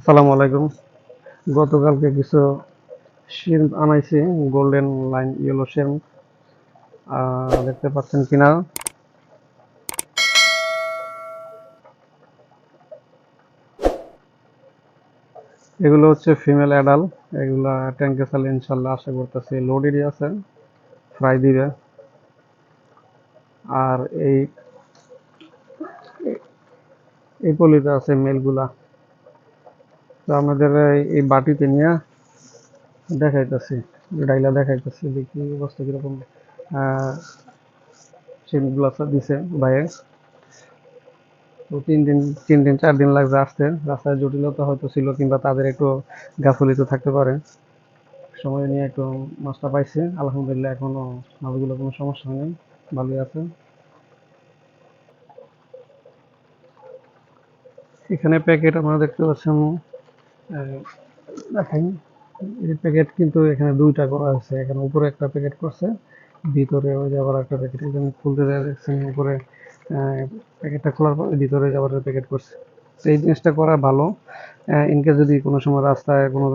আসসালামু আলাইকুম। গতকালকে কিছু শিম আনাইছি গোল্ডেন লাইন ইয়েলো শিম দেখতে পাচ্ছেন কিনা? এগুলো হচ্ছে ফিমেল অ্যাডাল এগুলা ট্যাঙ্কে চালে ইনশাল্লাহ আশা করতেছি লোডেরই আছে ফ্রাই দিবে। আর এই এই পলিতে আছে মেলগুলা তো আমাদের এই- বাটিতে নিয়ে দেখাইতেছি, ডাইলা দেখাইতেছি দেখি অবস্থা, কীরকম দিছে ভাইয়ে তো তিন দিন তিন দিন, চার দিন লাগবে আসতে। রাস্তায় জটিলতা হয়তো ছিল, কিংবা তাদের একটু গাফলিত থাকতে পারে। সময় নিয়ে একটু মাছটা পাইছে। আলহামদুলিল্লাহ এখনও মাছগুলো কোনো সমস্যা হয়নি ভালোই আছে। এখানে প্যাকেট আপনারা দেখতে পাচ্ছেন এই প্যাকেট কিন্তু এখানে দুইটা করা হয়েছে এখানে উপরে একটা প্যাকেট করছে, ভিতরে ওই যে একটা প্যাকেট এখানে খুলতে দেওয়া দেখছেন উপরে প্যাকেটটা খোলার পরে ভিতরে আবার প্যাকেট করছে। তো এই জিনিসটা করা ভালো। ইনকেস যদি কোনো সময় রাস্তায় কোনো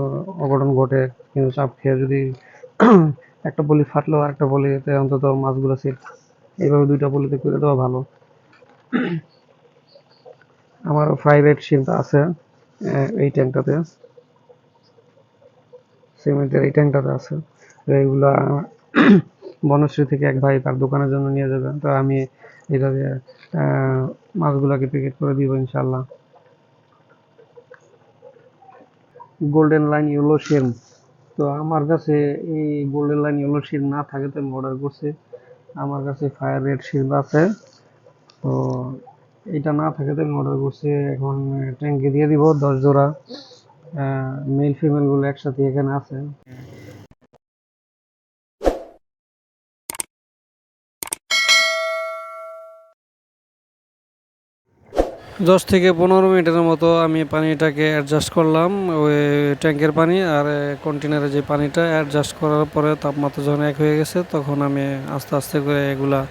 অঘটন ঘটে, কিন্তু চাপ খেয়ে যদি একটা বলি ফাটলো আর একটা বলিতে অন্তত মাছগুলো সেফ এইভাবে দুইটা বলিতে করে দেওয়া ভালো। আমার ফ্রাই রেড শিমটা আছে। এই ট্যাঙ্কটাতে সিমেন্টের এই ট্যাঙ্কটাতে আছে। এইগুলা বনশ্রী থেকে এক ভাই তার দোকানের জন্য নিয়ে যাবে। তো আমি এটা দিয়ে মাছগুলাকে প্যাকেট করে দিব ইনশাল্লাহ গোল্ডেন লাইন ইয়েলো শিম তো আমার কাছে এই গোল্ডেন লাইন ইয়েলো শিম না থাকে তো আমি অর্ডার করছি। আমার কাছে ফায়ার রেড শিম আছে। তো এটা না থাকে আমি অর্ডার করছি, এখন ট্যাঙ্কে দিয়ে দিব দশ জোড়া। মেল ফিমেলগুলো একসাথে এখানে আছে। দশ থেকে পনেরো মিনিটের মতো আমি পানিটাকে অ্যাডজাস্ট করলাম, ওই ট্যাঙ্কের পানি আর কন্টেনারে যে পানিটা অ্যাডজাস্ট করার পরে তাপমাত্রা যখন এক হয়ে গেছে, তখন আমি আস্তে আস্তে করে এগুলা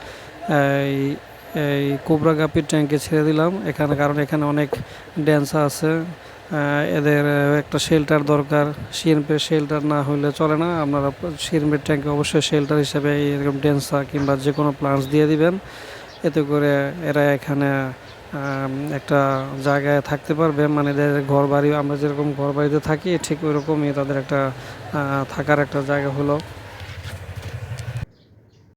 এই কোবরা গাপির ট্যাঙ্কে ছেড়ে দিলাম। এখানে কারণ এখানে অনেক ড্যান্সার আছে। এদের একটা শেল্টার দরকার। শিরপের শেল্টার না হলে চলে না। আপনারা শিরপের ট্যাঙ্কে অবশ্যই শেল্টার হিসেবে এরকম ডেন্সা কিংবা যে কোনো প্লান্টস দিয়ে দিবেন। এতে করে এরা এখানে একটা জায়গায় থাকতে পারবে। মানে এদের ঘর বাড়ি আমরা যেরকম ঘর বাড়িতে থাকি, ঠিক ওই রকমই তাদের একটা থাকার একটা জায়গা হলো।